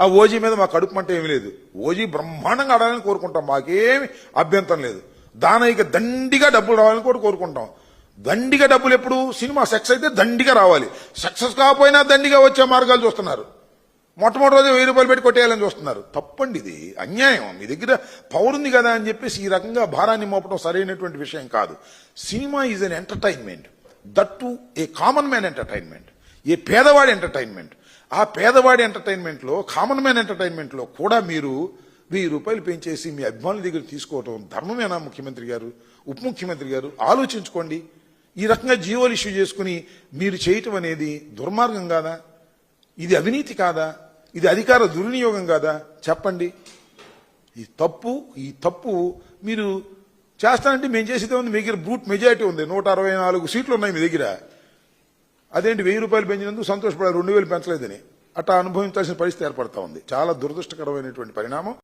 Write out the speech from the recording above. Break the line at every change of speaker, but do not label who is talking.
ఆ ఓజీ మీద మా కడుపు మంట ఏమీ లేదు. ఓజీ బ్రహ్మాండంగా ఆడాలని కోరుకుంటాం. మాకేమి అభ్యంతరం లేదు. దానయ్యకి దండిగా డబ్బులు రావాలని కూడా కోరుకుంటాం. దండిగా డబ్బులు ఎప్పుడు? సినిమా సక్సెస్ అయితే దండిగా రావాలి. సక్సెస్ కాకపోయినా దండిగా వచ్చే మార్గాలు చూస్తున్నారు. మొట్టమొదటి రోజు వెయ్యి రూపాయలు పెట్టి కొట్టేయాలని చూస్తున్నారు. తప్పండి ఇది. అన్యాయం. మీ దగ్గర పవర్ ఉంది కదా అని చెప్పేసి ఈ రకంగా భారాన్ని మోపడం సరైనటువంటి విషయం కాదు. Cinema is an entertainment that to a common man entertainment a పేదవాడి ఎంటర్టైన్మెంట్ ఆ పేదవాడి ఎంటర్టైన్మెంట్లో కామన్ మ్యాన్ ఎంటర్టైన్మెంట్లో కూడా మీరు వెయ్యి రూపాయలు పెంచేసి మీ అభిమానుల దగ్గర తీసుకోవటం ధర్మమేనా ముఖ్యమంత్రి గారు? ఉప ముఖ్యమంత్రి గారు ఆలోచించుకోండి. ఈ రకంగా జీవోలు ఇష్యూ చేసుకుని మీరు చేయటం అనేది దుర్మార్గం కాదా? ఇది అవినీతి కాదా? ఇది అధికార దుర్వినియోగం కాదా? చెప్పండి. ఈ తప్పు ఈ తప్పు మీరు చేస్తానంటే మేము చేసేదే ఉంది మీ దగ్గర బ్రూట్ మెజారిటీ ఉంది. నూట అరవై నాలుగు సీట్లు ఉన్నాయి మీ దగ్గర. అదేంటి వెయ్యి రూపాయలు పెంచినందుకు సంతోషపడారు రెండు వేలు పెంచలేదని. అట్లా అనుభవించాల్సిన పరిస్థితి ఏర్పడతా ఉంది. చాలా దురదృష్టకరమైనటువంటి పరిణామం.